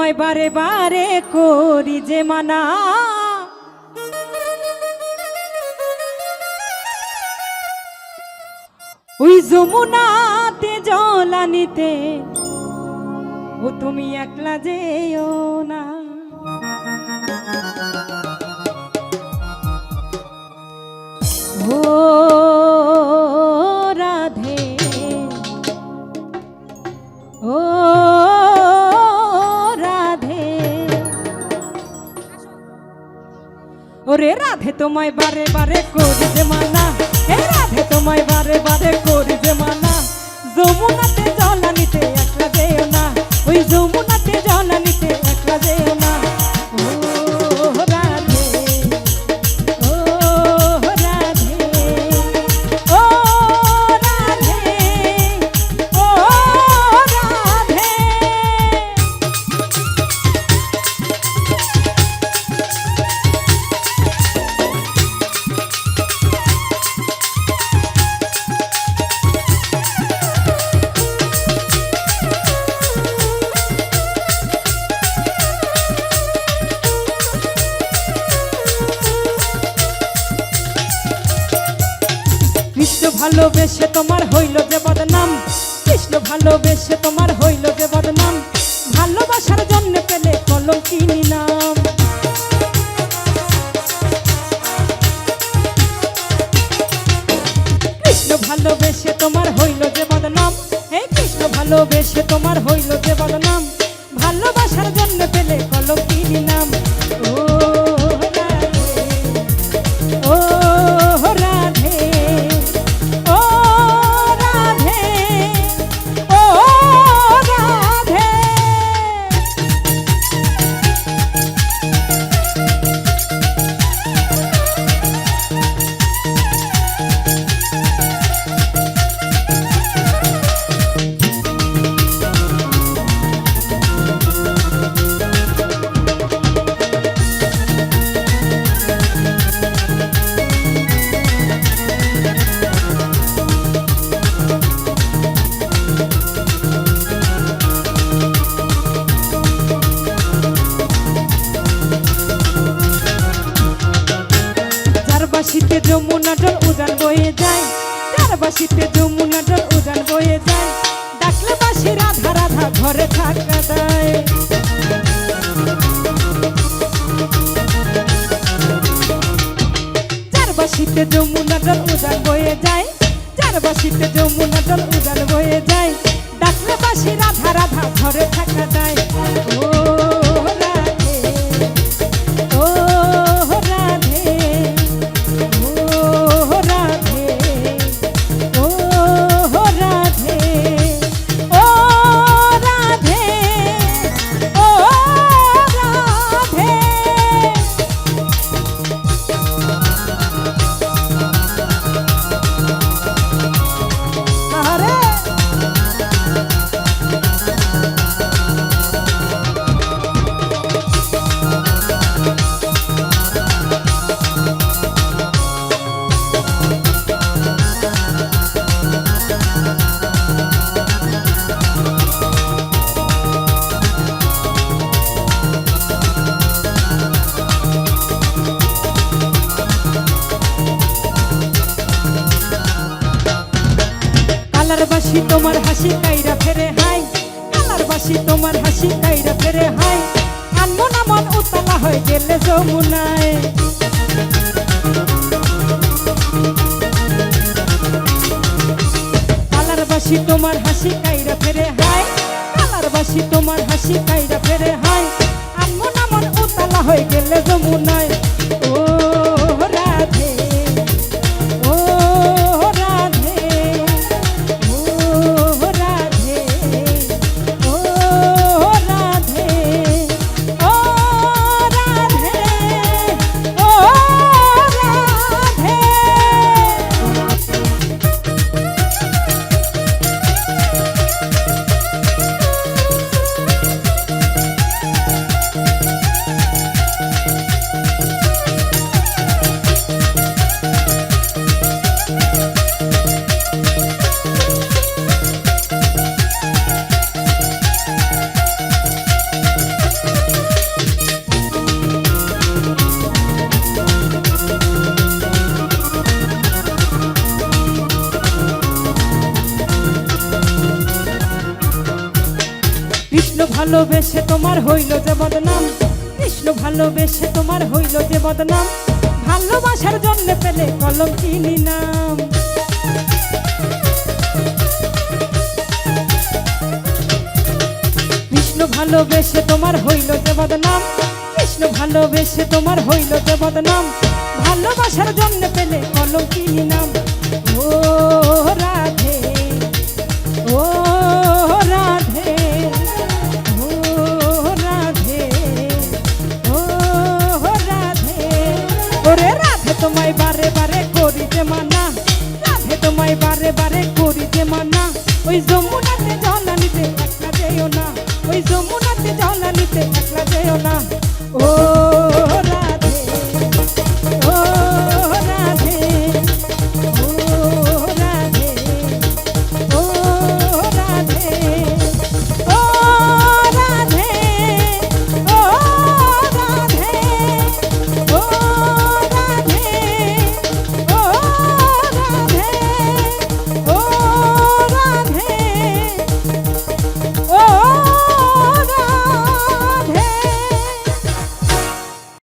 তোমায় বারে বারে করি যে মানা। ওই যমুনাতে জলানিতে, ও তুমি একলা যেও না। ও রাধে তোমায় বারে বারে করে যে ভালোবেসে তোমার হইল যে বদনাম। কৃষ্ণ ভালোবেসে তোমার হইল যে বদনাম। ভালোবাসার জন্য পেলে কলম কিনি নাম। কৃষ্ণ ভালোবেসে তোমার হইল যে বদনাম। হে কৃষ্ণ ভালোবেসে তোমার হইল যে বদনাম। বয়ে যায়। যার বাসিতে যমুনা জল উজান বয়ে যায়। ডাকলে বাসি রাধা রাধা ঘরে থাকা দেয়। যার বাসিতে যমুনা জল উজান বয়ে যায়, যার বাসিতে যমুনা জল উজান বয়ে যায়। ডাকলে বাসি রাধা রাধা ঘরে থাকা দেয়। ও কালার বাসি তোমার হাসি কাইরা ফেরে হাই। কালার বাসি তোমার হাসি কাইরা ফেরে হাই। আনমন আমন উতলা হয়ে গেলে যমুনায়। কালার বাসি তোমার হাসি কাইরা ফেরে হাই। কালার বাসি তোমার হাসি কাইরা ফেরে হাই। আনমন আমন উতলা হয়ে গেলে যমুনায়। ভালোবেসে তোমার হইল যে বদনাম। কৃষ্ণ ভালোবেসে তোমার হইল যে বদনাম। ভালোবাসার জন্য পেলে কলম চিনি নাম। কৃষ্ণ ভালোবেসে তোমার হইল যে বদনাম। কৃষ্ণ ভালোবেসে তোমার হইল যে বদনাম। ভালোবাসার জন্য পেলে কলম চিনি নাম। ও রাধে তোমায় বারে বারে করি যে মানা। রাধে তোমায় বারে বারে করি যে মানা। ওই যমুনাতে জল আনিতে একলা যেও না। ওই যমুনাতে জল আনিতে একলা যেও না।